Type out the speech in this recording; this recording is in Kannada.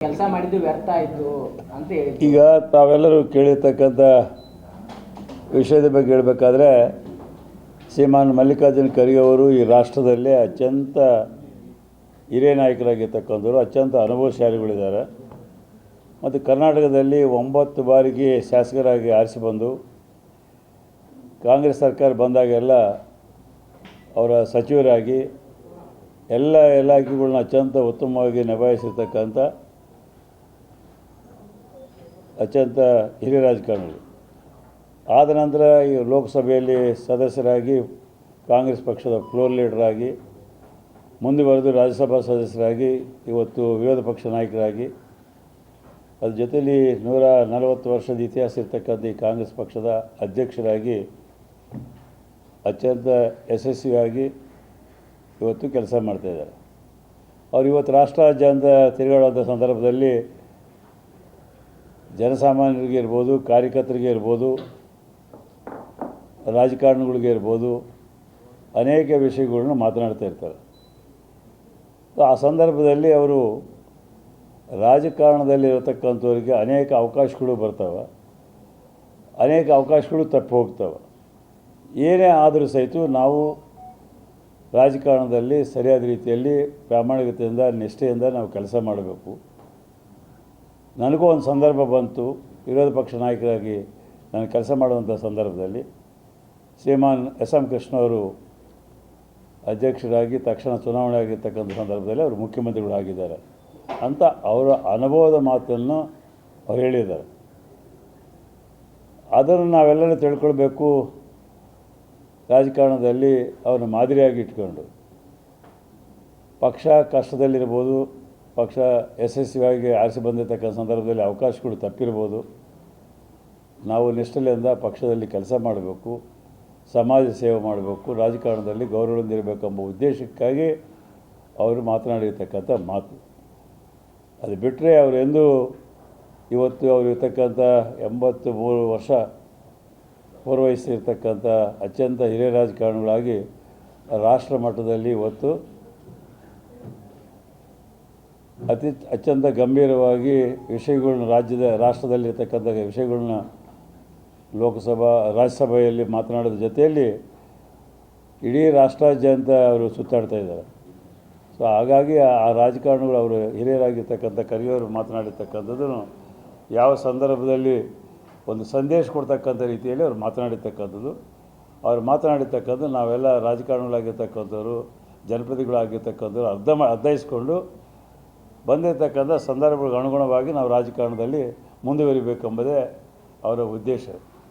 ಕೆಲಸ ಮಾಡಿದ್ದು ವ್ಯರ್ಥ ಆಯಿತು ಅಂತ ಹೇಳಿ ಈಗ ತಾವೆಲ್ಲರೂ ಕೇಳಿರ್ತಕ್ಕಂಥ ವಿಷಯದ ಬಗ್ಗೆ ಹೇಳಬೇಕಾದ್ರೆ ಶ್ರೀಮಾನ್ ಮಲ್ಲಿಕಾರ್ಜುನ ಖರ್ಗೆ ಈ ರಾಷ್ಟ್ರದಲ್ಲಿ ಅತ್ಯಂತ ಹಿರಿಯ ನಾಯಕರಾಗಿರ್ತಕ್ಕಂಥವ್ರು, ಅತ್ಯಂತ ಅನುಭವಶಾಲಿಗಳಿದ್ದಾರೆ. ಮತ್ತು ಕರ್ನಾಟಕದಲ್ಲಿ ಒಂಬತ್ತು ಬಾರಿಗೆ ಶಾಸಕರಾಗಿ ಆರಿಸಿ ಬಂದು ಕಾಂಗ್ರೆಸ್ ಸರ್ಕಾರ ಬಂದಾಗೆಲ್ಲ ಅವರ ಸಚಿವರಾಗಿ ಎಲ್ಲ ಇಲಾಖೆಗಳನ್ನ ಅತ್ಯಂತ ಉತ್ತಮವಾಗಿ ನಿಭಾಯಿಸಿರ್ತಕ್ಕಂಥ ಅತ್ಯಂತ ಹಿರಿಯ ರಾಜಕಾರಣಿಗಳು. ಆದ ನಂತರ ಈ ಲೋಕಸಭೆಯಲ್ಲಿ ಸದಸ್ಯರಾಗಿ ಕಾಂಗ್ರೆಸ್ ಪಕ್ಷದ ಫ್ಲೋರ್ ಲೀಡರಾಗಿ ಮುಂದುವರೆದು ರಾಜ್ಯಸಭಾ ಸದಸ್ಯರಾಗಿ, ಇವತ್ತು ವಿರೋಧ ಪಕ್ಷ ನಾಯಕರಾಗಿ, ಅದ್ರ ಜೊತೆಯಲ್ಲಿ ನೂರ ನಲವತ್ತು ವರ್ಷದ ಇತಿಹಾಸ ಇರ್ತಕ್ಕಂಥ ಈ ಕಾಂಗ್ರೆಸ್ ಪಕ್ಷದ ಅಧ್ಯಕ್ಷರಾಗಿ, ಅತ್ಯಂತ ಯಶಸ್ವಿಯಾಗಿ ಇವತ್ತು ಕೆಲಸ ಮಾಡ್ತಾಯಿದ್ದಾರೆ ಅವರು ಇವತ್ತು ರಾಷ್ಟ್ರಾದ್ಯಂತ ತಿರುಗಾಡುವಂಥ ಸಂದರ್ಭದಲ್ಲಿ ಜನಸಾಮಾನ್ಯರಿಗೆ ಇರ್ಬೋದು, ಕಾರ್ಯಕರ್ತರಿಗೆ ಇರ್ಬೋದು, ರಾಜಕಾರಣಿಗಳಿಗೆ ಇರ್ಬೋದು, ಅನೇಕ ವಿಷಯಗಳನ್ನ ಮಾತನಾಡ್ತಾ ಇರ್ತಾರೆ. ಆ ಸಂದರ್ಭದಲ್ಲಿ ಅವರು ರಾಜಕಾರಣದಲ್ಲಿರತಕ್ಕಂಥವ್ರಿಗೆ ಅನೇಕ ಅವಕಾಶಗಳು ಬರ್ತವೆ, ಅನೇಕ ಅವಕಾಶಗಳು ತಪ್ಪು ಹೋಗ್ತವೆ. ಏನೇ ಆದರೂ ಸಹಿತ ನಾವು ರಾಜಕಾರಣದಲ್ಲಿ ಸರಿಯಾದ ರೀತಿಯಲ್ಲಿ ಪ್ರಾಮಾಣಿಕತೆಯಿಂದ, ನಿಷ್ಠೆಯಿಂದ ನಾವು ಕೆಲಸ ಮಾಡಬೇಕು. ನನಗೂ ಒಂದು ಸಂದರ್ಭ ಬಂತು. ವಿರೋಧ ಪಕ್ಷ ನಾಯಕರಾಗಿ ನಾನು ಕೆಲಸ ಮಾಡುವಂಥ ಸಂದರ್ಭದಲ್ಲಿ ಶ್ರೀಮಾನ್ ಎಸ್ ಎಂ ಕೃಷ್ಣ ಅವರು ಅಧ್ಯಕ್ಷರಾಗಿ, ತಕ್ಷಣ ಚುನಾವಣೆ ಆಗಿರ್ತಕ್ಕಂಥ ಸಂದರ್ಭದಲ್ಲಿ ಅವರು ಮುಖ್ಯಮಂತ್ರಿಗಳು ಆಗಿದ್ದಾರೆ ಅಂತ ಅವರ ಅನುಭವದ ಮಾತನ್ನು ಅವ್ರು ಹೇಳಿದ್ದಾರೆ. ಅದನ್ನು ನಾವೆಲ್ಲರೂ ತಿಳ್ಕೊಳ್ಬೇಕು. ರಾಜಕಾರಣದಲ್ಲಿ ಅವರ ಮಾದರಿಯಾಗಿ ಇಟ್ಕೊಂಡು ಪಕ್ಷ ಕಷ್ಟದಲ್ಲಿರ್ಬೋದು ಪಕ್ಷ ಯಶಸ್ವಿಯಾಗಿ ಆರಿಸಿ ಬಂದಿರತಕ್ಕಂಥ ಸಂದರ್ಭದಲ್ಲಿ ಅವಕಾಶಗಳು ತಪ್ಪಿರ್ಬೋದು. ನಾವು ನಿಷ್ಠೆಯಿಂದ ಪಕ್ಷದಲ್ಲಿ ಕೆಲಸ ಮಾಡಬೇಕು, ಸಮಾಜ ಸೇವೆ ಮಾಡಬೇಕು, ರಾಜಕಾರಣದಲ್ಲಿ ಗೌರವದಿಂದಿರಬೇಕೆಂಬ ಉದ್ದೇಶಕ್ಕಾಗಿ ಅವರು ಮಾತನಾಡಿರ್ತಕ್ಕಂಥ ಮಾತು. ಅದು ಬಿಟ್ಟರೆ ಅವರೆಂದೂ ಇವತ್ತು ಅವರು ಇರ್ತಕ್ಕಂಥ ಎಂಬತ್ತು ಮೂರು ವರ್ಷ ಪೂರ್ವಹಿಸಿರ್ತಕ್ಕಂಥ ಅತ್ಯಂತ ಹಿರಿಯ ರಾಜಕಾರಣಿಗಳಾಗಿ ರಾಷ್ಟ್ರ ಮಟ್ಟದಲ್ಲಿ ಇವತ್ತು ಅತಿ ಅತ್ಯಂತ ಗಂಭೀರವಾಗಿ ವಿಷಯಗಳನ್ನ ರಾಜ್ಯದ, ರಾಷ್ಟ್ರದಲ್ಲಿರ್ತಕ್ಕಂಥ ವಿಷಯಗಳನ್ನ ಲೋಕಸಭಾ, ರಾಜ್ಯಸಭೆಯಲ್ಲಿ ಮಾತನಾಡೋದ್ರ ಜೊತೆಯಲ್ಲಿ ಇಡೀ ರಾಷ್ಟ್ರಾದ್ಯಂತ ಅವರು ಸುತ್ತಾಡ್ತಾ ಇದ್ದಾರೆ. ಸೊ ಹಾಗಾಗಿ ಆ ರಾಜಕಾರಣಿಗಳು ಅವರು ಹಿರಿಯರಾಗಿರ್ತಕ್ಕಂಥ ಕರಿಯವರು ಮಾತನಾಡಿರ್ತಕ್ಕಂಥದ್ದು ಯಾವ ಸಂದರ್ಭದಲ್ಲಿ ಒಂದು ಸಂದೇಶ ಕೊಡ್ತಕ್ಕಂಥ ರೀತಿಯಲ್ಲಿ ಅವ್ರು ಮಾತನಾಡಿರ್ತಕ್ಕಂಥದ್ದು. ಅವ್ರು ಮಾತನಾಡಿರ್ತಕ್ಕಂಥ ನಾವೆಲ್ಲ ರಾಜಕಾರಣಿಗಳಾಗಿರ್ತಕ್ಕಂಥವ್ರು ಜನಪ್ರತಿಗಳಾಗಿರ್ತಕ್ಕಂಥವ್ರು ಅರ್ಧ ಅರ್ಥೈಸ್ಕೊಂಡು ಬಂದಿರತಕ್ಕಂಥ ಸಂದರ್ಭಗಳಿಗೆ ಅನುಗುಣವಾಗಿ ನಾವು ರಾಜಕಾರಣದಲ್ಲಿ ಮುಂದುವರಿಬೇಕೆಂಬುದೇ ಅವರ ಉದ್ದೇಶ.